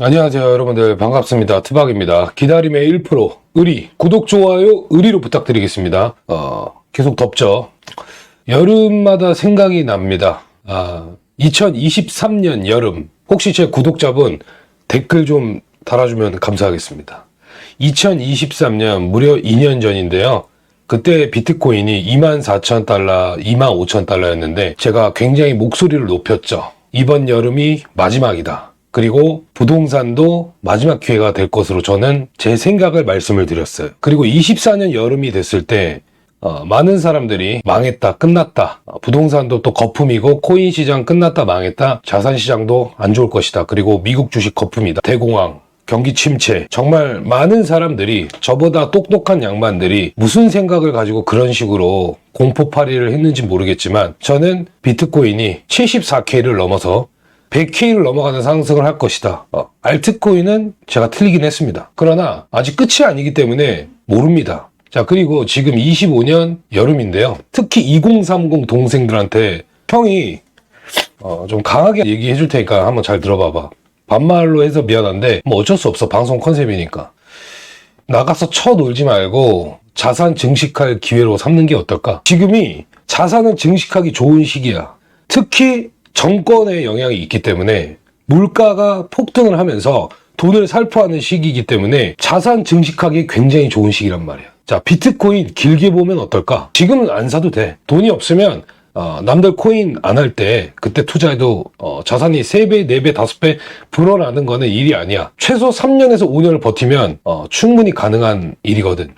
안녕하세요 여러분들. 반갑습니다. 트박입니다. 기다림의 1% 의리. 구독 좋아요 의리로 부탁드리겠습니다. 어, 계속 덥죠? 여름마다 생각이 납니다. 아, 2023년 여름. 혹시 제 구독자분 댓글 좀 달아주면 감사하겠습니다. 2023년 무려 2년 전인데요. 그때 비트코인이 24,000달러, 25,000달러였는데 제가 굉장히 목소리를 높였죠. 이번 여름이 마지막이다. 그리고 부동산도 마지막 기회가 될 것으로 저는 제 생각을 말씀을 드렸어요. 그리고 24년 여름이 됐을 때 어, 많은 사람들이 망했다, 끝났다. 어, 부동산도 또 거품이고 코인 시장 끝났다, 망했다. 자산 시장도 안 좋을 것이다. 그리고 미국 주식 거품이다. 대공황, 경기 침체. 정말 많은 사람들이 저보다 똑똑한 양반들이 무슨 생각을 가지고 그런 식으로 공포파리를 했는지 모르겠지만 저는 비트코인이 74K를 넘어서 100K를 넘어가는 상승을 할 것이다. 어, 알트코인은 제가 틀리긴 했습니다. 그러나 아직 끝이 아니기 때문에 모릅니다. 자, 그리고 지금 25년 여름인데요. 특히 2030 동생들한테 형이 어, 좀 강하게 얘기해 줄 테니까 한번 잘 들어봐봐. 반말로 해서 미안한데 뭐 어쩔 수 없어. 방송 컨셉이니까. 나가서 쳐 놀지 말고 자산 증식할 기회로 삼는 게 어떨까? 지금이 자산을 증식하기 좋은 시기야. 특히 정권의 영향이 있기 때문에 물가가 폭등을 하면서 돈을 살포하는 시기이기 때문에 자산 증식하기 굉장히 좋은 시기란 말이야. 자, 비트코인 길게 보면 어떨까? 지금은 안 사도 돼. 돈이 없으면 어, 남들 코인 안 할 때 그때 투자해도 어, 자산이 3배, 4배, 5배 불어나는 거는 일이 아니야. 최소 3년에서 5년을 버티면 어, 충분히 가능한 일이거든.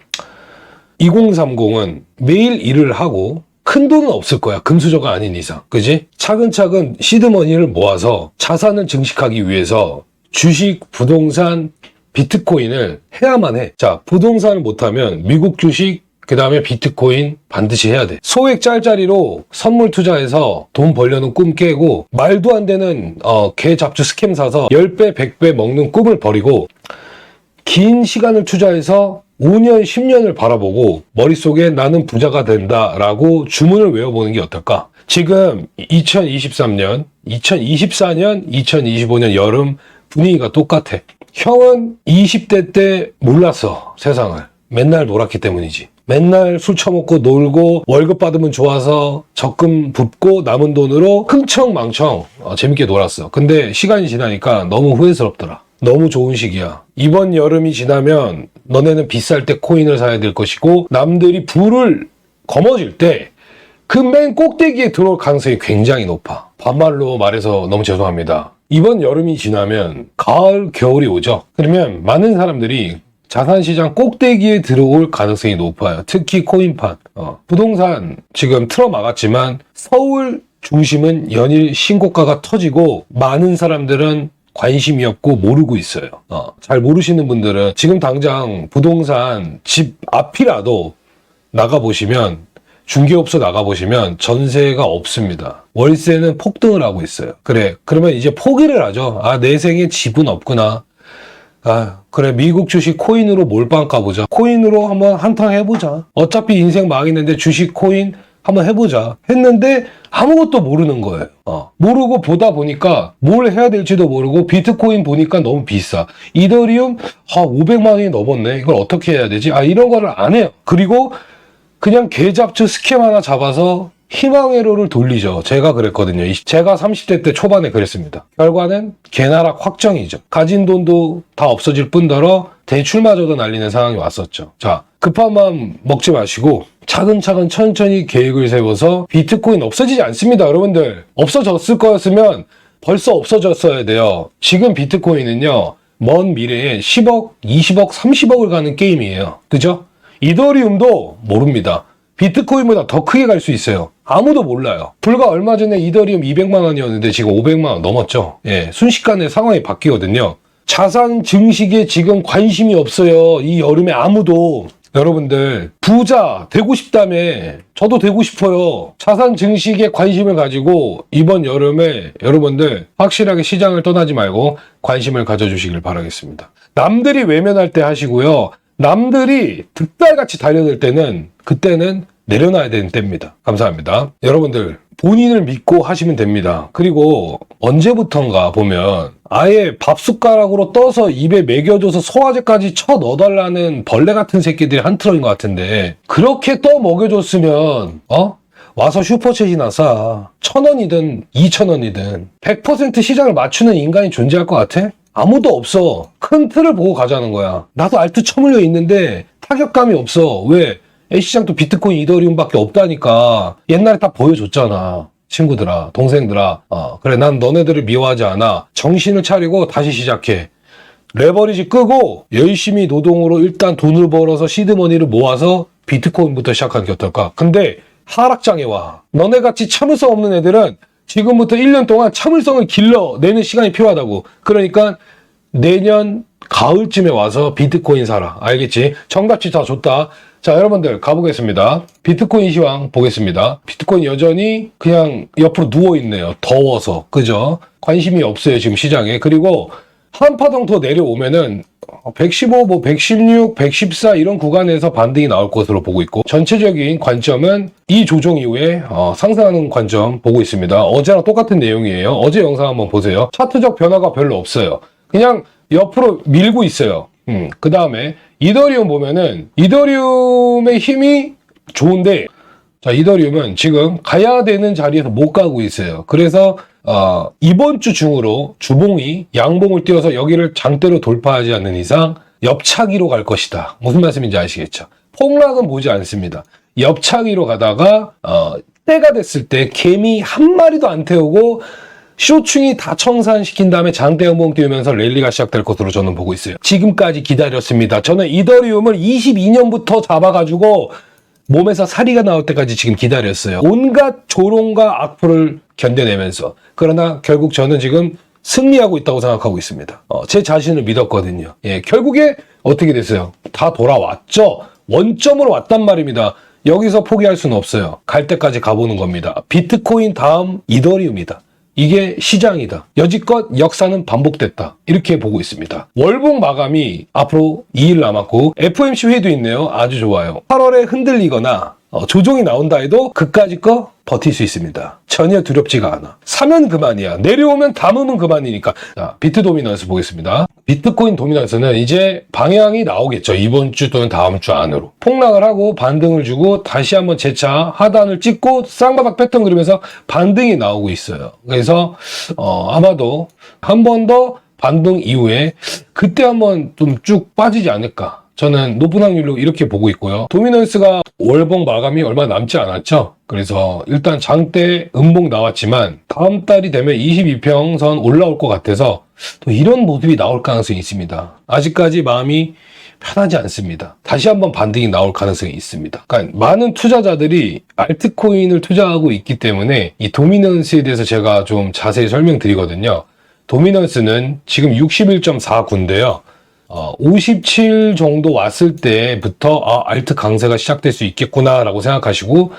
2030은 매일 일을 하고 큰 돈은 없을 거야. 금수저가 아닌 이상. 그지? 차근차근 시드머니를 모아서 자산을 증식하기 위해서 주식, 부동산, 비트코인을 해야만 해. 자, 부동산을 못하면 미국 주식, 그 다음에 비트코인 반드시 해야 돼. 소액 짤짜리로 선물 투자해서 돈 벌려는 꿈 깨고 말도 안 되는 어, 개 잡주 스캠 사서 10배, 100배 먹는 꿈을 버리고 긴 시간을 투자해서 5년, 10년을 바라보고 머릿속에 나는 부자가 된다라고 주문을 외워보는 게 어떨까? 지금 2023년, 2024년, 2025년 여름 분위기가 똑같아. 형은 20대 때 몰랐어, 세상을. 맨날 놀았기 때문이지. 맨날 술 처먹고 놀고 월급 받으면 좋아서 적금 붓고 남은 돈으로 흥청망청 어, 재밌게 놀았어. 근데 시간이 지나니까 너무 후회스럽더라. 너무 좋은 시기야. 이번 여름이 지나면 너네는 비쌀 때 코인을 사야 될 것이고 남들이 불을 거머쥘 때 그 맨 꼭대기에 들어올 가능성이 굉장히 높아. 반말로 말해서 너무 죄송합니다. 이번 여름이 지나면 가을, 겨울이 오죠. 그러면 많은 사람들이 자산시장 꼭대기에 들어올 가능성이 높아요. 특히 코인판. 어, 부동산 지금 틀어막았지만 서울 중심은 연일 신고가가 터지고 많은 사람들은 관심이 없고 모르고 있어요. 어, 잘 모르시는 분들은 지금 당장 부동산 집 앞이라도 나가보시면 중개업소 나가보시면 전세가 없습니다. 월세는 폭등을 하고 있어요. 그래. 그러면 이제 포기를 하죠. 아, 내 생에 집은 없구나. 아, 그래. 미국 주식 코인으로 몰빵 까보자. 코인으로 한번 한탕 해보자. 어차피 인생 망했는데 주식 코인 한번 해보자. 했는데 아무것도 모르는 거예요. 어. 모르고 보다 보니까 뭘 해야 될지도 모르고 비트코인 보니까 너무 비싸. 이더리움, 아, 500만 원이 넘었네. 이걸 어떻게 해야 되지? 아, 이런 거를 안 해요. 그리고 그냥 개잡주 스캠 하나 잡아서 희망 회로를 돌리죠. 제가 그랬거든요. 이- 제가 30대 때 초반에 그랬습니다. 결과는 개나락 확정이죠. 가진 돈도 다 없어질 뿐더러 대출마저도 날리는 상황이 왔었죠. 자, 급한 마음 먹지 마시고 차근차근 천천히 계획을 세워서 비트코인 없어지지 않습니다. 여러분들. 없어졌을 거였으면 벌써 없어졌어야 돼요. 지금 비트코인은요. 먼 미래에 10억, 20억, 30억을 가는 게임이에요. 그죠? 이더리움도 모릅니다. 비트코인보다 더 크게 갈 수 있어요. 아무도 몰라요. 불과 얼마 전에 이더리움 200만 원이었는데 지금 500만 원 넘었죠. 예, 순식간에 상황이 바뀌거든요. 자산 증식에 지금 관심이 없어요. 이 여름에 아무도. 여러분들 부자 되고 싶다며 저도 되고 싶어요. 자산 증식에 관심을 가지고 이번 여름에 여러분들 확실하게 시장을 떠나지 말고 관심을 가져주시길 바라겠습니다. 남들이 외면할 때 하시고요. 남들이 득달같이 달려들 때는 그때는 내려놔야 되는 때입니다. 감사합니다. 여러분들 본인을 믿고 하시면 됩니다. 그리고 언제부턴가 보면 아예 밥 숟가락으로 떠서 입에 먹여줘서 소화제까지 쳐 넣어달라는 벌레 같은 새끼들이 한 트럭인 것 같은데 그렇게 떠 먹여줬으면 어? 와서 슈퍼챗이나 싸. 천 원이든 이천 원이든 100% 시장을 맞추는 인간이 존재할 것 같아? 아무도 없어. 큰 틀을 보고 가자는 거야. 나도 알트 처물려 있는데 타격감이 없어. 왜? A시장도 비트코인 이더리움밖에 없다니까. 옛날에 다 보여줬잖아. 친구들아, 동생들아. 어, 그래, 난 너네들을 미워하지 않아. 정신을 차리고 다시 시작해. 레버리지 끄고 열심히 노동으로 일단 돈을 벌어서 시드머니를 모아서 비트코인부터 시작하는 게 어떨까? 근데 하락장에 와. 너네 같이 참을성 없는 애들은 지금부터 1년 동안 참을성을 길러내는 시간이 필요하다고. 그러니까 내년 가을쯤에 와서 비트코인 사라. 알겠지? 정답지 다 줬다. 자, 여러분들 가보겠습니다. 비트코인 시황 보겠습니다. 비트코인 여전히 그냥 옆으로 누워 있네요. 더워서. 그죠? 관심이 없어요, 지금 시장에. 그리고 한 파동 더 내려오면은 115, 뭐 116, 114 이런 구간에서 반등이 나올 것으로 보고 있고 전체적인 관점은 이 조정 이후에 어, 상승하는 관점 보고 있습니다. 어제랑 똑같은 내용이에요. 어제 영상 한번 보세요. 차트적 변화가 별로 없어요. 그냥 옆으로 밀고 있어요. 음, 그 다음에 이더리움 보면은 이더리움의 힘이 좋은데 자, 이더리움은 지금 가야 되는 자리에서 못 가고 있어요. 그래서 어, 이번 주 중으로 주봉이 양봉을 띄워서 여기를 장대로 돌파하지 않는 이상 옆차기로 갈 것이다. 무슨 말씀인지 아시겠죠? 폭락은 보지 않습니다. 옆차기로 가다가 어, 때가 됐을 때 개미 한 마리도 안 태우고 쇼충이 다 청산시킨 다음에 장대 양봉 띄우면서 랠리가 시작될 것으로 저는 보고 있어요. 지금까지 기다렸습니다. 저는 이더리움을 22년부터 잡아가지고 몸에서 사리가 나올 때까지 지금 기다렸어요. 온갖 조롱과 악플을 견뎌내면서. 그러나 결국 저는 지금 승리하고 있다고 생각하고 있습니다. 어, 제 자신을 믿었거든요. 예, 결국에 어떻게 됐어요? 다 돌아왔죠? 원점으로 왔단 말입니다. 여기서 포기할 수는 없어요. 갈 때까지 가보는 겁니다. 비트코인 다음 이더리움이다. 이게 시장이다. 여지껏 역사는 반복됐다. 이렇게 보고 있습니다. 월봉 마감이 앞으로 2일 남았고 FOMC 회의도 있네요. 아주 좋아요. 8월에 흔들리거나 어, 조정이 나온다 해도 그까짓 거 버틸 수 있습니다. 전혀 두렵지가 않아. 사면 그만이야. 내려오면 담으면 그만이니까. 자, 비트 도미넌스 보겠습니다. 비트코인 도미넌스는 이제 방향이 나오겠죠. 이번 주 또는 다음 주 안으로. 폭락을 하고 반등을 주고 다시 한번 재차 하단을 찍고 쌍바닥 패턴 그리면서 반등이 나오고 있어요. 그래서 어, 아마도 한 번 더 반등 이후에 그때 한번 좀 쭉 빠지지 않을까. 저는 높은 확률로 이렇게 보고 있고요. 도미넌스가 월봉 마감이 얼마 남지 않았죠. 그래서 일단 장대 음봉 나왔지만 다음 달이 되면 22평선 올라올 것 같아서 또 이런 모습이 나올 가능성이 있습니다. 아직까지 마음이 편하지 않습니다. 다시 한번 반등이 나올 가능성이 있습니다. 그러니까 많은 투자자들이 알트코인을 투자하고 있기 때문에 이 도미넌스에 대해서 제가 좀 자세히 설명드리거든요. 도미넌스는 지금 61.49인데요. 어, 57 정도 왔을 때부터 아, 알트 강세가 시작될 수 있겠구나라고 생각하시고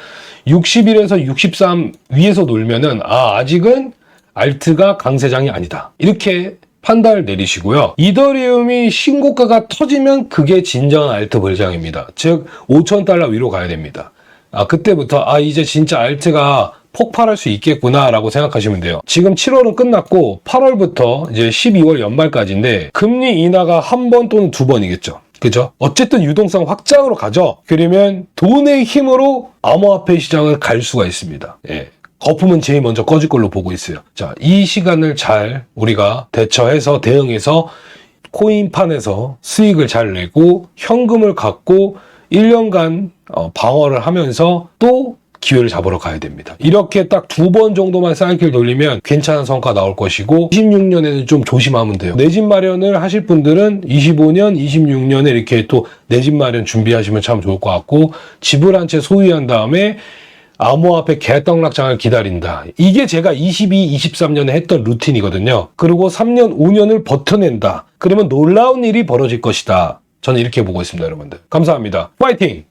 61에서 63 위에서 놀면은 아, 아직은 알트가 강세장이 아니다. 이렇게 판단을 내리시고요. 이더리움이 신고가가 터지면 그게 진정한 알트 불장입니다. 즉 5천 달러 위로 가야 됩니다. 아 그때부터 아 이제 진짜 알트가 폭발할 수 있겠구나라고 생각하시면 돼요. 지금 7월은 끝났고 8월부터 이제 12월 연말까지인데 금리 인하가 한 번 또는 두 번이겠죠. 그죠? 어쨌든 유동성 확장으로 가죠. 그러면 돈의 힘으로 암호화폐 시장을 갈 수가 있습니다. 예. 거품은 제일 먼저 꺼질 걸로 보고 있어요. 자, 이 시간을 잘 우리가 대처해서 대응해서 코인판에서 수익을 잘 내고 현금을 갖고 1년간 어, 방어를 하면서 또 기회를 잡으러 가야 됩니다. 이렇게 딱 두 번 정도만 사이클 돌리면 괜찮은 성과 나올 것이고 26년에는 좀 조심하면 돼요. 내 집 마련을 하실 분들은 25년, 26년에 이렇게 또 내 집 마련 준비하시면 참 좋을 것 같고 집을 한 채 소유한 다음에 암호화폐 개떡락장을 기다린다. 이게 제가 22, 23년에 했던 루틴이거든요. 그리고 3년, 5년을 버텨낸다. 그러면 놀라운 일이 벌어질 것이다. 저는 이렇게 보고 있습니다, 여러분들. 감사합니다. 파이팅!